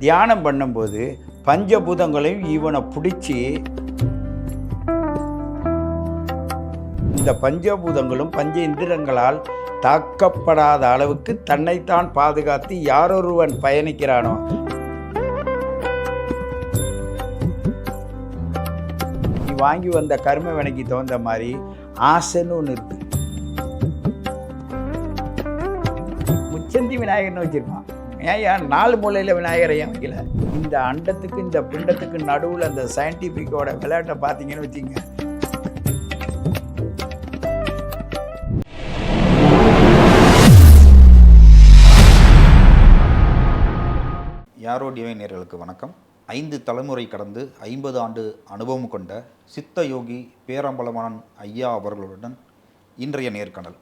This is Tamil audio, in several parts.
தியானம் பண்ணும்போது பஞ்சபூதங்களையும் இவனை பிடிச்சி இந்த பஞ்சபூதங்களும் பஞ்ச இந்திரங்களால் தாக்கப்படாத அளவுக்கு தன்னைத்தான் பாதுகாத்து யாரொருவன் பயணிக்கிறானோ? நீ வாங்கி வந்த கரும வினைக்கு தகுந்த மாதிரி ஆசைன்னு ஒன்று இருக்கு. முச்சந்தி விநாயகர்னு வச்சிருப்பான். ஏன் நாலு மூலையில் விநாயகரை ஏன் வைக்கல. இந்த அண்டத்துக்கு இந்த பிண்டத்துக்கு நடுவில் அந்த சயின்டிஃபிக்கோட விளையாட்டை பார்த்தீங்கன்னு வச்சுங்க. யாரோ டிவைனியர்களுக்கு வணக்கம். ஐந்து தலைமுறை கடந்து ஐம்பது ஆண்டு அனுபவம் கொண்ட சித்த யோகி பேரம்பலமான் ஐயா அவர்களுடன் இன்றைய நேர்காணல்.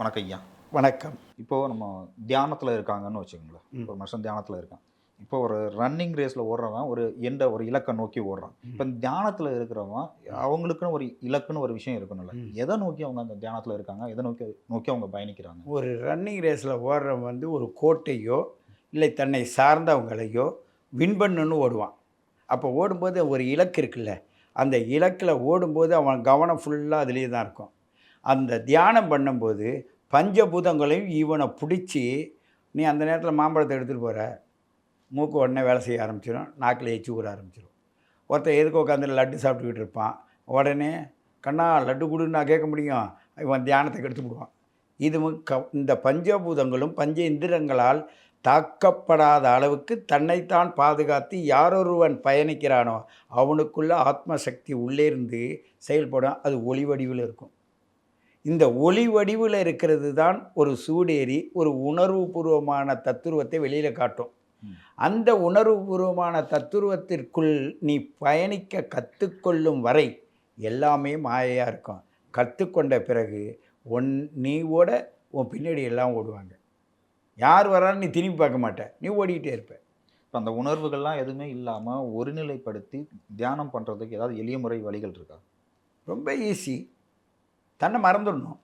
வணக்கம் ஐயா. வணக்கம். இப்போது நம்ம தியானத்தில் இருக்காங்கன்னு வச்சுக்கோங்களேன். ஒரு மனுஷன் தியானத்தில் இருக்கான். இப்போ ஒரு ரன்னிங் ரேஸில் ஓடுறவன் ஒரு எந்த ஒரு இலக்கை நோக்கி ஓடுறான். இப்போ தியானத்தில் இருக்கிறவன் அவங்களுக்குன்னு ஒரு இலக்குன்னு ஒரு விஷயம் இருக்கணும்ல. எதை நோக்கி அவங்க அந்த தியானத்தில் இருக்காங்க? எதை நோக்கி நோக்கி அவங்க பயணிக்கிறாங்க? ஒரு ரன்னிங் ரேஸில் ஓடுறவன் வந்து ஒரு கோட்டையோ இல்லை தன்னை சார்ந்தவங்களையோ வின் பண்ணுன்னு ஓடுவான். அப்போ ஓடும்போது ஒரு இலக்கு இருக்குல்ல. அந்த இலக்கில் ஓடும்போது அவன் கவனம் ஃபுல்லாக அதுலேயே தான் இருக்கும். அந்த தியானம் பண்ணும்போது பஞ்சபூதங்களையும் இவனை பிடிச்சி நீ அந்த நேரத்தில் மாம்பழத்தை எடுத்துகிட்டு போகிற மூக்கு உடனே வேலை செய்ய ஆரம்பிச்சிடும் நாக்கில் எச்சு ஊற ஆரம்பிச்சிடும் ஒருத்தன் எதுக்கு உட்காந்து லட்டு சாப்பிட்டுக்கிட்டு இருப்பான். உடனே கண்ணா லட்டு கொடுன்னு நான் கேட்க முடியும். இவன் தியானத்தை கெடுத்து விடுவான். இது க இந்த பஞ்சபூதங்களும் பஞ்ச இந்திரங்களால் தாக்கப்படாத அளவுக்கு தன்னைத்தான் பாதுகாத்து யாரொருவன் பயணிக்கிறானோ அவனுக்குள்ள ஆத்ம சக்தி உள்ளே இருந்து செயல்படும். அது ஒளி வடிவில் இருக்கும். இந்த ஒளி வடிவில் இருக்கிறது தான் ஒரு சூடேறி ஒரு உணர்வுபூர்வமான தத்துருவத்தை வெளியில் காட்டும். அந்த உணர்வுபூர்வமான தத்துருவத்திற்குள் நீ பயணிக்க கற்றுக்கொள்ளும் வரை எல்லாமே மாயையாக இருக்கும். கற்றுக்கொண்ட பிறகு உன் நீ ஓட உன் பின்னாடி எல்லாம் ஓடுவாங்க. யார் வரான்னு நீ திரும்பி பார்க்க மாட்ட. நீ ஓடிக்கிட்டே இருப்ப. இப்போ அந்த உணர்வுகள்லாம் எதுவுமே இல்லாமல் ஒருநிலைப்படுத்தி தியானம் பண்ணுறதுக்கு ஏதாவது எளிய முறை வழிகள் இருக்கா? ரொம்ப ஈஸி தன்னை மறந்துடணும்.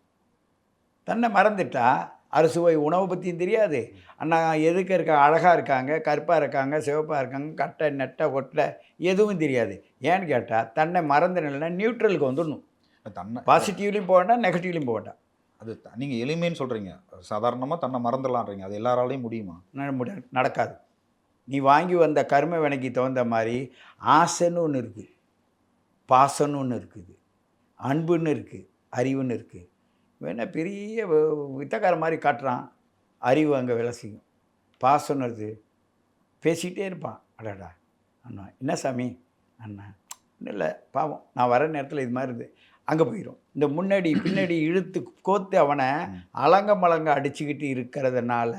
தன்னை மறந்துட்டா அறுசுவை உணவை பற்றியும் தெரியாது. அண்ணா எதுக்கு இருக்க அழகாக இருக்காங்க கருப்பாக இருக்காங்க சிவப்பாக இருக்காங்க கட்டை நெட்டை ஒட்டை எதுவும் தெரியாது. ஏன்னு கேட்டால் தன்னை மறந்த நிலைனா நியூட்ரலுக்கு வந்துடணும். தன்னை பாசிட்டிவ்லையும் போக வேண்டாம் நெகட்டிவ்லையும் போக வேண்டாம் அது த- நீங்க எளிமைன்னு சொல்றீங்க. சாதாரணமா தன்னை மறந்துடலான்றீங்க. அது எல்லாராலையும் முடியுமா? நட- முடி- நடக்காது. நீ வாங்கி வந்த கர்ம வினைக்கு தகுந்த மாதிரி ஆசைன்னு ஒன்று இருக்குது. பாசம்னு ஒன்று இருக்குது. அன்புன்னு இருக்குது. அறிவுன்னு இருக்குது வேணா பெரிய வித்தக்கார மாதிரி காட்டுறான். அறிவு அங்கே வேலை செய்யும். பாசம்னு பேசிக்கிட்டே இருப்பான். அடடா அண்ணா என்ன சாமி? அண்ணா ஒன்றும் இல்லை பாவம் நான் வர நேரத்தில் இது மாதிரி இருந்து அங்கே போயிடும் இந்த முன்னாடி பின்னாடி இழுத்து கோத்து அவனை. அலங்க மலங்க அடிச்சுக்கிட்டு இருக்கிறதுனால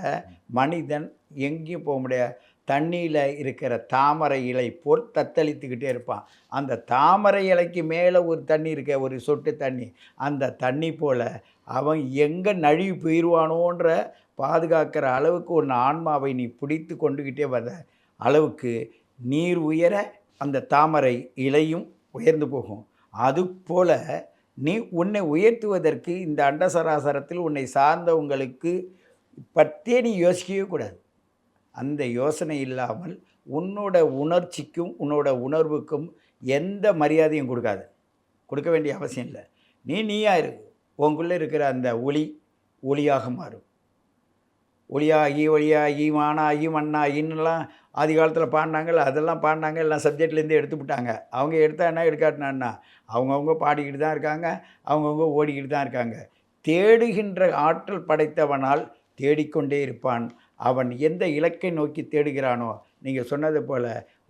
மனிதன் எங்கேயும் போக முடியாது. தண்ணியில் இருக்கிற தாமரை இலை போல் தத்தளித்துக்கிட்டே இருப்பான். அந்த தாமரை இலைக்கு மேலே ஒரு தண்ணி இருக்க ஒரு சொட்டு தண்ணி. அந்த தண்ணி போல் அவன் எங்கே நழுவி போயிடுவானோன்ற பாதுகாக்கிற அளவுக்கு ஒன்று ஆன்மாவை நீ பிடித்து கொண்டுக்கிட்டே வர அளவுக்கு நீர் உயர அந்த தாமரை இலையும் உயர்ந்து போகும். அதுபோல் நீ உன்னை உயர்த்துவதற்கு இந்த அண்டசராசரத்தில் உன்னை சார்ந்தவங்களுக்கு பற்றியே நீ யோசிக்கவே கூடாது. அந்த யோசனை இல்லாமல் உன்னோட உணர்ச்சிக்கும் உன்னோட உணர்வுக்கும் எந்த மரியாதையும் கொடுக்காது. கொடுக்க வேண்டிய அவசியம் இல்லை. நீ நீயா இரு. உங்களுக்குள்ளே இருக்கிற அந்த ஒளி ஒளியாக மாறும். ஒளியாகி ஒளியாகி மானாகி மண்ணாகின்னுலாம் ஆதி காலத்தில் பாடினாங்கல்ல அதெல்லாம் பாடினாங்க எல்லாம் சப்ஜெக்ட்லேருந்து எடுத்து விட்டாங்க. அவங்க எடுத்தா என்ன எடுக்காட்டினா அவங்கவுங்க பாடிக்கிட்டு தான் இருக்காங்க அவங்கவுங்க ஓடிக்கிட்டு தான் இருக்காங்க. தேடுகின்ற ஆற்றல் படைத்தவனால் தேடிக்கொண்டே இருப்பான் அவன் எந்த இலக்கை நோக்கி தேடுகிறானோ நீங்கள் சொன்னது போல்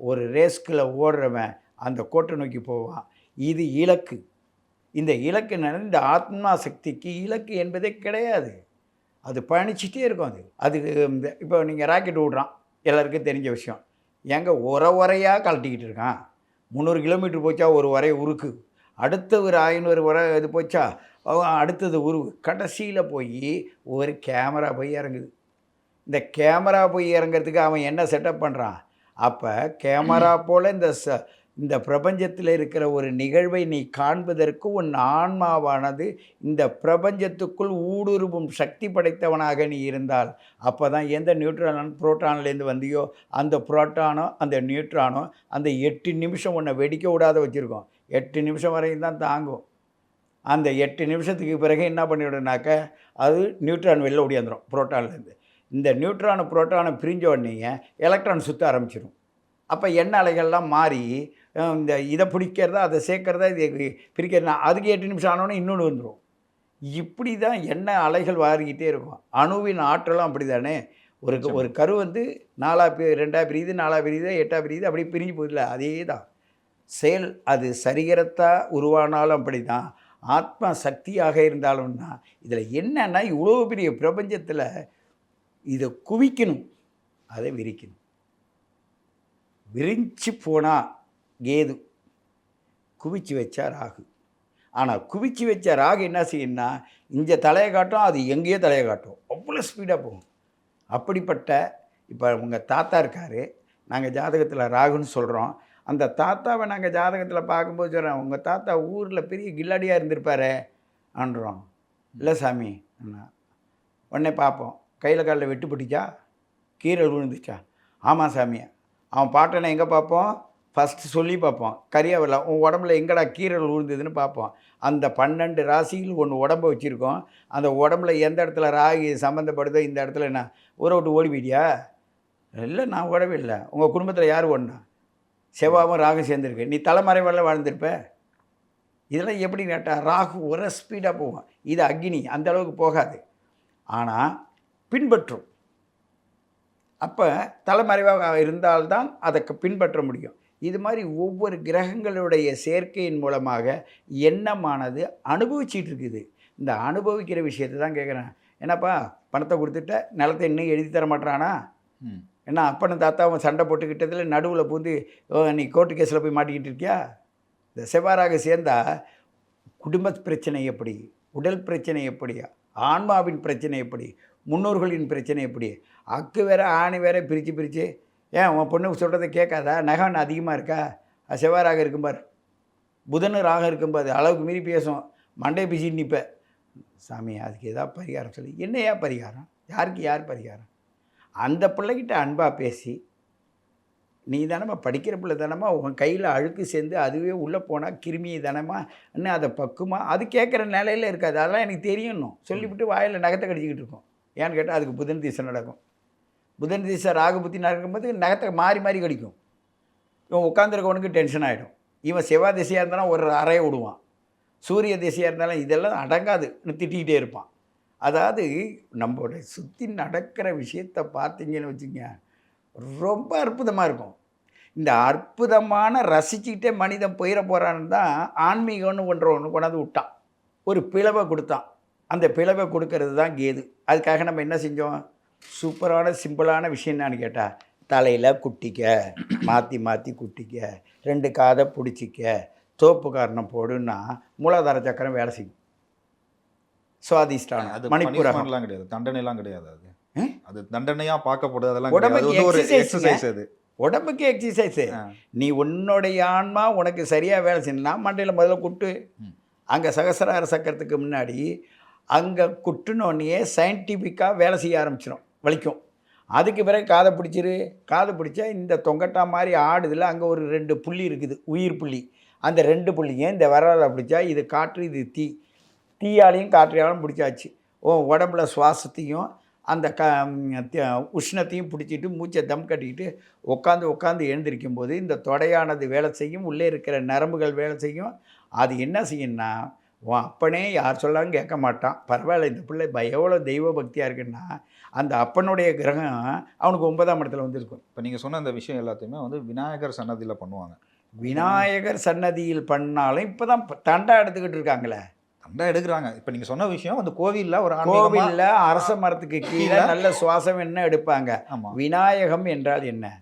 ஒரு ரேஸ்கில் ஓடுறவன் அந்த கோட்டை நோக்கி போவான். இது இலக்கு. இந்த இலக்கு இந்த ஆத்மா சக்திக்கு இலக்கு என்பதே கிடையாது. அது பயணிச்சிட்டே இருக்கும் அது. அதுக்கு இந்த இப்போ நீங்கள் ராக்கெட் விடுறான் எல்லாருக்கும் தெரிஞ்ச விஷயம். ஏங்க உர உரையாக கழட்டிக்கிட்டு இருக்கான். முந்நூறு கிலோமீட்டர் போச்சா ஒரு உரை உருக்கு. அடுத்த ஒரு ஐநூறு உரை இது போச்சா அடுத்தது உருவு கடைசியில் போய் ஒரு கேமரா போய் இறங்குது. இந்த கேமரா போய் இறங்குறதுக்கு அவன் என்ன செட்டப் பண்ணுறான் அப்போ கேமரா போல் இந்த ச இந்த பிரபஞ்சத்தில் இருக்கிற ஒரு நிகழ்வை நீ காண்பதற்கு உன் ஆன்மாவானது இந்த பிரபஞ்சத்துக்குள் ஊடுருவும் சக்தி படைத்தவனாக நீ இருந்தால் அப்போ தான் எந்த நியூட்ரான் புரோட்டான்லேருந்து வந்தியோ அந்த புரோட்டானோ அந்த நியூட்ரானோ அந்த எட்டு நிமிஷம் உன்னை வெடிக்க விடாத வச்சுருக்கோம். எட்டு நிமிஷம் வரையும் தான் தாங்கும். அந்த எட்டு நிமிஷத்துக்கு பிறகு என்ன பண்ணிவிடுனாக்க அது நியூட்ரான் வெளில ஓடியாந்துடும் புரோட்டான்லேருந்து. இந்த நியூட்ரானு புரோட்டானை பிரிஞ்ச உடனே எலக்ட்ரான் சுற்ற ஆரம்பிச்சிடும் அப்போ எண்ணெய் அலைகள்லாம் மாறி இந்த இதை பிடிக்கிறதா அதை சேர்க்கறதா இது பிரிக்கிறதா அதுக்கு எட்டு நிமிஷம் ஆனோடனே இன்னொன்று வந்துடும் இப்படி தான் எண்ணெய் அலைகள் மாறிக்கிட்டே இருக்கும். அணுவின் ஆற்றலும் அப்படி தானே ஒரு ஒரு கரு வந்து நாலா பி ரெண்டா பிரியுது நாலா பிரியுது எட்டா பிரியுது அப்படி பிரிஞ்சு போதில்ல அதே தான் செயல் அது சரிகரத்தா உருவானாலும் அப்படி தான் ஆத்மா சக்தியாக இருந்தாலும்னா இதில் என்னன்னா இவ்வளோ பெரிய பிரபஞ்சத்தில் இதை குவிக்கணும். அதை விரிக்கணும். விரிஞ்சு போனால் கேது. குவிச்சு வச்சா ராகு. ஆனால் குவிச்சு வச்ச ராகு என்ன செய்யணும்னா இங்கே தலையை காட்டும் அது எங்கேயோ தலையை காட்டும். அவ்வளோ ஸ்பீடாக போகும். அப்படிப்பட்ட இப்போ உங்கள் தாத்தா இருக்கார். நாங்கள் ஜாதகத்தில் ராகுன்னு சொல்கிறோம் அந்த தாத்தாவை நாங்கள் ஜாதகத்தில் பார்க்கும்போது சொல்கிறோம் உங்கள் தாத்தா ஊரில் பெரிய கில்லாடியாக இருந்திருப்பாரே ஆன்றோம் இல்லை சாமி அண்ணா. உடனே பார்ப்போம். கையில் காலில் வெட்டு பிடிச்சா கீரை விழுந்துச்சா? ஆமாம் சாமி. அவன் பாட்டனை எங்கே பார்ப்போம்? ஃபஸ்ட்டு சொல்லி பார்ப்போம். கரியாவில் உன் உடம்புல எங்கடா கீரல் உழுந்ததுன்னு பார்ப்போம். அந்த பன்னெண்டு ராசிகள் ஒன்று உடம்பை வச்சுருக்கோம். அந்த உடம்புல எந்த இடத்துல ராகி சம்மந்தப்படுதோ இந்த இடத்துல என்ன? ஊரை விட்டு ஓடி போயிட்டியா? இல்லை நான் ஓடவே இல்லை. உங்கள் குடும்பத்தில் யார் ஒன்றா செவ்வாவும் ராகும் சேர்ந்துருக்கு. நீ தலைமறைவெல்லாம் வாழ்ந்துருப்ப. இதெல்லாம் எப்படி கேட்டால் ராகு ஒரு ஸ்பீடாக போகும். இது அக்னி. அந்த அளவுக்கு போகாது. ஆனால் பின்பற்றும். அப்போ தலைமறைவாக இருந்தால்தான் அதை க- பின்பற்ற முடியும். இது மாதிரி ஒவ்வொரு கிரகங்களுடைய சேர்க்கையின் மூலமாக எண்ணமானது அனுபவிச்சிட்டு இருக்குது. இந்த அனுபவிக்கிற விஷயத்தை தான் கேட்குறேன் என்னப்பா பணத்தை கொடுத்துட்ட நிலத்தை இன்னும் எழுதி தர மாட்டானா என்ன அப்பனும் தாத்தாவும் சண்டை போட்டுக்கிட்டதில் நடுவில் பூந்து "ஓ, நீ கோர்ட்டு கேஸில் போய் மாட்டிக்கிட்டு இருக்கியா? இந்த செவ்வாறாக சேர்ந்தா குடும்ப பிரச்சனை எப்படி? உடல் பிரச்சனை எப்படி? ஆன்மாவின் பிரச்சனை எப்படி? முன்னோர்களின் பிரச்சனை எப்படி? அக்கு வேற ஆணி வேற பிரித்து பிரித்து ஏன் உன் பொண்ணு சொல்கிறத கேட்காதா? நகை அதிகமாக இருக்கா? அது செவ்வாறாக இருக்கும் பார். புதனு ராகம் இருக்கும் பாரு. அளவுக்கு மீறி பேசும். மண்டை பிசிட்டு நிற்ப சாமி அதுக்கு ஏதாவது பரிகாரம் சொல்லி. என்னையா பரிகாரம்? யாருக்கு யார் பரிகாரம்? அந்த பிள்ளைகிட்ட அன்பாக பேசி நீ தானம்மா படிக்கிற பிள்ளை தானம்மா? உன் கையில் அழுக்கு சேர்ந்து அதுவே உள்ளே போனால் கிருமி தானம்மா? இன்னும் அதை பக்குமா? அது கேட்குற நிலையில் இருக்காது. அதெல்லாம் எனக்கு தெரியணும் சொல்லிவிட்டு வாயில் நகத்தை கடிச்சிக்கிட்டு இருக்கும். ஏன்னு கேட்டால் அதுக்கு புதன் திசை நடக்கும். புதன் திசை ராகு புத்தி நடக்கும்போது நகத்தை மாறி மாறி கடிக்கும். இவன் உட்காந்துருக்கவனுக்கு டென்ஷன் ஆகிடும் இவன் செவ்வாய் திசையாக இருந்தாலும் ஒரு அறையை விடுவான். சூரிய திசையாக இருந்தாலும் இதெல்லாம் அடங்காது. திட்டிக்கிட்டே இருப்பான். அதாவது நம்மளோட சுற்றி நடக்கிற விஷயத்தை பார்த்தீங்கன்னு வச்சுங்க ரொம்ப அற்புதமாக இருக்கும். இந்த அற்புதமான ரசிச்சுக்கிட்டே மனிதன் போயிட போகிறான்னு தான் ஆன்மீகம்னு ஒன்று ஒன்று கொண்டாந்து விட்டான். ஒரு பிளவை கொடுத்தான். அந்த பிளவை கொடுக்கறது தான் கேது. அதுக்காக நம்ம என்ன செஞ்சோம்? சூப்பரான சிம்பிளான விஷயம் என்னன்னு கேட்டால் தலையில் குட்டிக்க மாற்றி மாற்றி குட்டிக்க ரெண்டு காதை பிடிச்சிக்க தோப்பு காரணம் போடுன்னா மூலாதார சக்கரம் வேலை செய்யும். அது சுவாதிஷ்டானம் மணிப்புரகம். பனிஷ்மெண்ட்லாம் கிடையாது. தண்டனைலாம் கிடையாது அது? அது தண்டனையா பார்க்கப்படுது அதெல்லாம் உடம்புக்கு. அது ஒரு எக்ஸசைஸ் அது. உடம்புக்கு எக்ஸசைஸு. நீ உன்னுடைய ஆன்மா உனக்கு சரியாக வேலை செய்யணும்னா மண்டையில் முதல்ல குட்டு. ம். அங்கே சகசிரார சக்கரத்துக்கு முன்னாடி அங்கே குட்டுனோடனே சயின்டிஃபிக்காக வேலை செய்ய ஆரம்பிச்சிடும் வலிக்கும். அதுக்கு பிறகு காதை பிடிச்சிரு காதை பிடிச்சா இந்த தொங்கட்டா மாதிரி ஆடுதில் அங்கே ஒரு ரெண்டு புள்ளி இருக்குது உயிர் புள்ளி. அந்த ரெண்டு புள்ளியும் இந்த விரலை பிடிச்சா இது காற்று இது தீ. தீயாலையும் காற்றையாலும் பிடிச்சாச்சு. ஓ உடம்புல சுவாசத்தையும் அந்த க உஷ்ணத்தையும் பிடிச்சிட்டு மூச்சை தம் கட்டிக்கிட்டு உட்காந்து உட்காந்து எழுந்திருக்கும் போது இந்த தொடையானது வேலை செய்யும் உள்ளே இருக்கிற நரம்புகள் வேலை செய்யும். அது என்ன செய்யும்னா உன் அப்பனே யார் சொல்லாலும் கேட்க மாட்டான். பரவாயில்ல இந்த பிள்ளை ப- எவ்வளோ தெய்வ பக்தியாக இருக்குன்னா அந்த அப்பனுடைய கிரகம் அவனுக்கு ஒன்பதாம் இடத்துல வந்திருக்கும். இப்போ நீங்கள் சொன்ன அந்த விஷயம் எல்லாத்தையுமே வந்து விநாயகர் சன்னதியில் பண்ணுவாங்க. விநாயகர் சன்னதியில் பண்ணாலும் இப்போ தான் தண்டா எடுத்துக்கிட்டு இருக்காங்களே. தண்டா எடுக்கிறாங்க. இப்போ நீங்கள் சொன்ன விஷயம் அந்த கோவிலில் ஒரு கோவிலில் அரச மரத்துக்கு கீழே நல்ல சுவாசம் என்ன எடுப்பாங்க? ஆமாம் விநாயகம் என்றால் என்ன?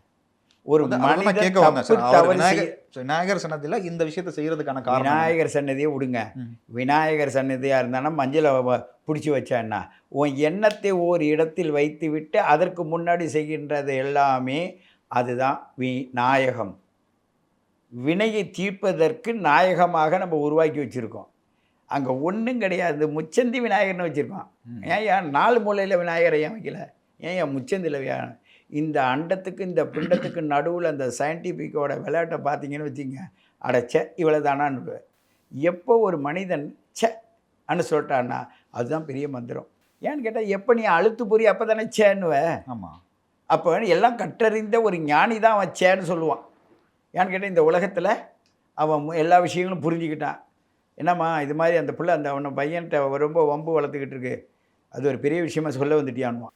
ஒரு கேட்க விநாயகர் சன்னதியில் இந்த விஷயத்தை செய்யறதுக்கான காரணம்? விநாயகர் சன்னதியை விடுங்க. விநாயகர் சன்னதியாக இருந்தானா மஞ்சளை பிடிச்சி வச்சான்னா உன் எண்ணத்தை ஓர் இடத்தில் வைத்து விட்டு அதற்கு முன்னாடி செய்கின்றது எல்லாமே அதுதான் வி நாயகம் வினையை தீர்ப்பதற்கு நாயகமாக நம்ம உருவாக்கி வச்சுருக்கோம். அங்கே ஒன்றும் கிடையாது. முச்சந்தி விநாயகர்னு வச்சுருக்கோம். ஏன் ஏன்? நாலு மூலையில் விநாயகரை ஏன் வைக்கல. ஏன் ஏன் முச்சந்தியில் இந்த அண்டத்துக்கு இந்த பிண்டத்துக்கு நடுவில் அந்த சயின்டிஃபிக்கோட விளையாட்டை பார்த்தீங்கன்னு வச்சுங்க. அடைச்ச இவ்வளோ தானான்னு எப்போ ஒரு மனிதன் ச அன்னு சொல்லிட்டான்னா அதுதான் பெரிய மந்திரம். ஏன்னு கேட்டால் எப்போ நீ அழுத்து புரி அப்போ தானே சேன்னுவ ஆமாம் அப்போ எல்லாம் கற்றறிந்த ஒரு ஞானி தான் அவன் சேன்னு சொல்லுவான். ஏன்னு கேட்டால் இந்த உலகத்தில் அவன் எல்லா விஷயங்களும் புரிஞ்சுக்கிட்டான். என்னம்மா இது மாதிரி அந்த பிள்ளை அந்த அவனை பையன்கிட்ட ரொம்ப வம்பு வளர்த்துக்கிட்டு இருக்கு. அது ஒரு பெரிய விஷயமா சொல்ல வந்துட்டியானுவான்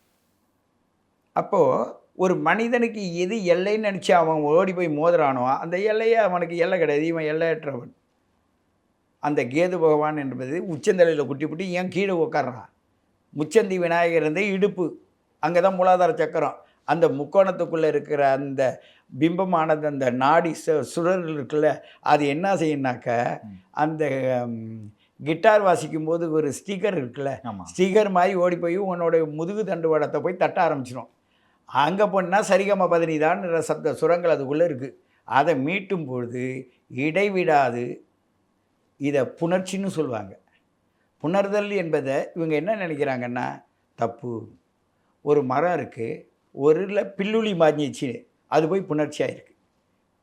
அப்போது ஒரு மனிதனுக்கு எது எல்லைன்னு நினச்சி அவன் ஓடி போய் மோதுறானோ அந்த எல்லையே அவனுக்கு எல்லை கிடையாது. இவன் எல்லையற்றவன். அந்த கேது பகவான் என்பது உச்சந்தலையில் குட்டி புட்டி ஏன் கீழே உட்கார்றான் முச்சந்தி விநாயகர் இருந்த இடுப்பு அங்கே தான் மூலாதார சக்கரம். அந்த முக்கோணத்துக்குள்ளே இருக்கிற அந்த பிம்பமானது அந்த நாடி சு சுழல் இருக்குல்ல அது என்ன செய்யும்னாக்க ம். அந்த கிட்டார் வாசிக்கும் போது ஒரு ஸ்டிக்கர் இருக்குல்ல ஸ்டிக்கர் மாதிரி ஓடி போய் உன்னோட முதுகு தண்டுவடத்தை போய் தட்ட ஆரம்பிச்சிடும் அங்கே போனால் சரிகம பதினிதான்ற சப்த சுரங்கள் அதுக்குள்ளே இருக்குது அதை மீட்டும் பொழுது இடைவிடாது. இதை புணர்ச்சின்னு சொல்லுவாங்க புணர்தல் என்பதை இவங்க என்ன நினைக்கிறாங்கன்னா தப்பு. ஒரு மரம் இருக்குது ஒரு பில்லுளி மாஞ்சிச்சு அது போய் புணர்ச்சியாக இருக்குது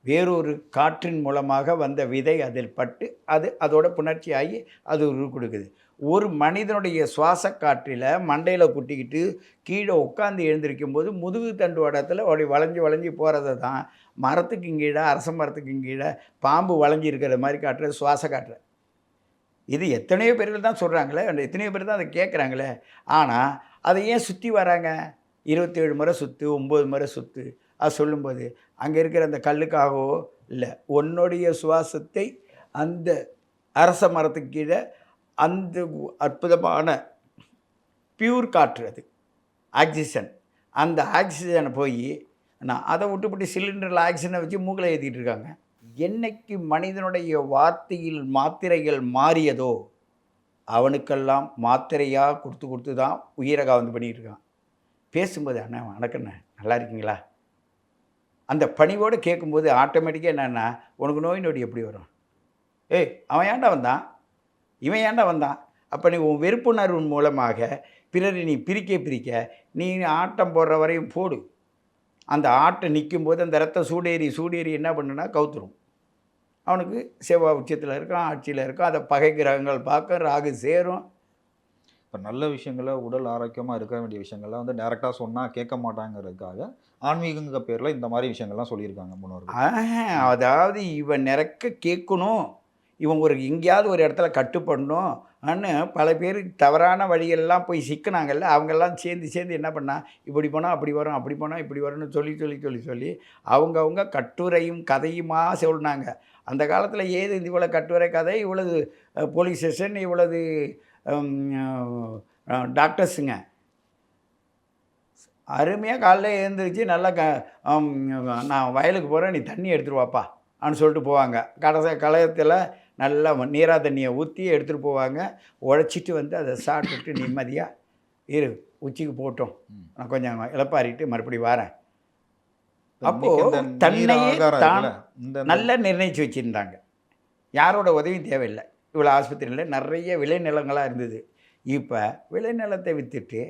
வேறொரு காற்றின் மூலமாக வந்த விதை அதில் பட்டு அது அதோட புணர்ச்சி ஆகி அது உரு கொடுக்குது ஒரு மனிதனுடைய சுவாச காற்றில் மண்டையில் குட்டிக்கிட்டு கீழே உட்காந்து எழுந்திருக்கும் போது முதுகு தண்டு வடத்தில் அப்படி வளைஞ்சு வளைஞ்சு போகிறத தான் மரத்துக்கு கீழே அரச மரத்துக்கு கீழே பாம்பு வளைஞ்சு இருக்கிற மாதிரி காட்டுறது சுவாச காற்று. இது எத்தனையோ பேர்கள் தான் சொல்கிறாங்களே அந்த எத்தனையோ பேர் தான் அதை கேட்குறாங்களே. ஆனால் அதை ஏன் சுற்றி வராங்க? இருபத்தேழு முறை சுற்று ஒம்பது முறை சுற்று அது சொல்லும்போது அங்கே இருக்கிற அந்த கல்லுக்காகவோ இல்லை உன்னுடைய சுவாசத்தை அந்த அரச மரத்துக்கு கீழே அந்த அற்புதமான பியூர் காற்று அது ஆக்சிஜன். அந்த ஆக்சிஜனை போய் நான் அதை விட்டுப்பட்டு சிலிண்டரில் ஆக்சிஜனை வச்சு மூக்கில் ஏற்றிட்டு இருக்காங்க. என்னைக்கு மனிதனுடைய வார்த்தையில் மாத்திரைகள் மாறியதோ அவனுக்கெல்லாம் மாத்திரையாக கொடுத்து கொடுத்து தான் உயிரை காவந்து பண்ணிட்டு இருக்கான். பேசும்போது அண்ணா வணக்கண்ணே நல்லா இருக்கீங்களா? அந்த பணிவோடு கேட்கும்போது ஆட்டோமேட்டிக்காக என்னென்னா உனக்கு நோய் நொடி எப்படி வரும்? ஏய் அவன் ஏன்டா வந்தான்? இவன் ஏன்டா வந்தான்? அப்போ நீ உன் வெறுப்புணர்வு மூலமாக பிறரை நீ பிரிக்க பிரிக்க நீ ஆட்டம் போடுற வரையும் போடு. அந்த ஆட்டம் நிற்கும்போது அந்த ரத்தம் சூடேறி சூடேறி என்ன பண்ணுனா கவுத்துரும். அவனுக்கு செவ்வாய் உச்சத்தில் இருக்கான் ஆட்சியில் இருக்கான் அதை பகை கிரகங்கள் பார்க்க ராகு சேரும். இப்போ நல்ல விஷயங்களை உடல் ஆரோக்கியமாக இருக்க வேண்டிய விஷயங்கள்லாம் வந்து டேரெக்டாக சொன்னால் கேட்க மாட்டாங்கிறதுக்காக ஆன்மீகங்க பேரில் இந்த மாதிரி விஷயங்கள்லாம் சொல்லியிருக்காங்க முன்னோர்கள். அதாவது இவன் நிறக்க கேட்கணும். இவன் ஒரு எங்கேயாவது ஒரு இடத்துல கட்டுப்படணும். அன்னு பல பேர் தவறான வழியெல்லாம் போய் சிக்கினாங்கல்ல அவங்கெல்லாம் சேர்ந்து சேர்ந்து என்ன பண்ணால் இப்படி போனால் அப்படி வரும் அப்படி போனால் இப்படி வரும்னு சொல்லி சொல்லி சொல்லி சொல்லி அவங்கவுங்க கட்டுரையும் கதையுமா சொன்னாங்க. அந்த காலத்தில் ஏது இந்த இவ்வளோ கட்டுரை கதை இவ்வளவு போலீஸ் ஸ்டேஷன் இவ்வளவு டாக்டர்ஸுங்க அருமையாக காலைல எழுந்திரிச்சு நல்லா க நான் வயலுக்கு போகிறேன் நீ தண்ணி எடுத்துட்டு வாப்பா அப்படின்னு சொல்லிட்டு போவாங்க. கடைசி களையத்தில் நல்லா நீரா தண்ணியை ஊற்றி எடுத்துகிட்டு போவாங்க. உழைச்சிட்டு வந்து அதை சாப்பிட்டுட்டு நிம்மதியாக இரு உச்சிக்கு போட்டோம். நான் கொஞ்சம் இளப்பாரிட்டு மறுபடியும் வரேன். இப்ப அப்போ இன்னைக்கு இந்த நீர் தன்னையே தான் நல்லா நிர்ணயித்து வச்சுருந்தாங்க. யாரோட உதவியும் தேவையில்லை. இவ்வளோ ஆஸ்பத்திரியில் நிறைய விளைநிலங்களாக இருந்தது. இப்போ விளைநிலத்தை விற்றுட்டு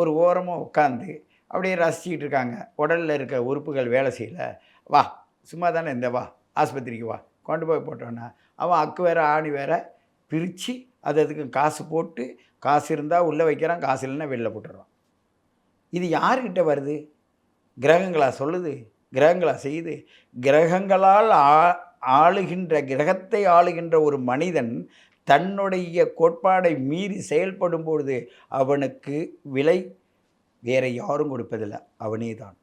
ஒரு ஓரமாக உட்காந்து அப்படியே ரசிச்சுக்கிட்டு இருக்காங்க. உடலில் இருக்க உறுப்புகள் வேலை செய்யல. வா சும்மா தானே இந்த வா ஆஸ்பத்திரிக்கு வா. கொண்டு போய் போட்டோன்னா அவன் அக்கு வேற ஆணி வேற பிரித்து அது அதுக்கு காசு போட்டு காசு இருந்தால் உள்ளே வைக்கிறான் காசு இல்லைன்னா வெளில போட்டுடுறான். இது யாருக்கிட்ட வருது? கிரகங்களா சொல்லுது? கிரகங்களா செய்யுது? கிரகங்களால் ஆ ஆளுகின்ற கிரகத்தை ஆளுகின்ற ஒரு மனிதன் தன்னுடைய கோட்பாடை மீறி செயல்படும் பொழுது அவனுக்கு விலை வேற யாரும் கொடுப்பதில்லை. அவனே தான்.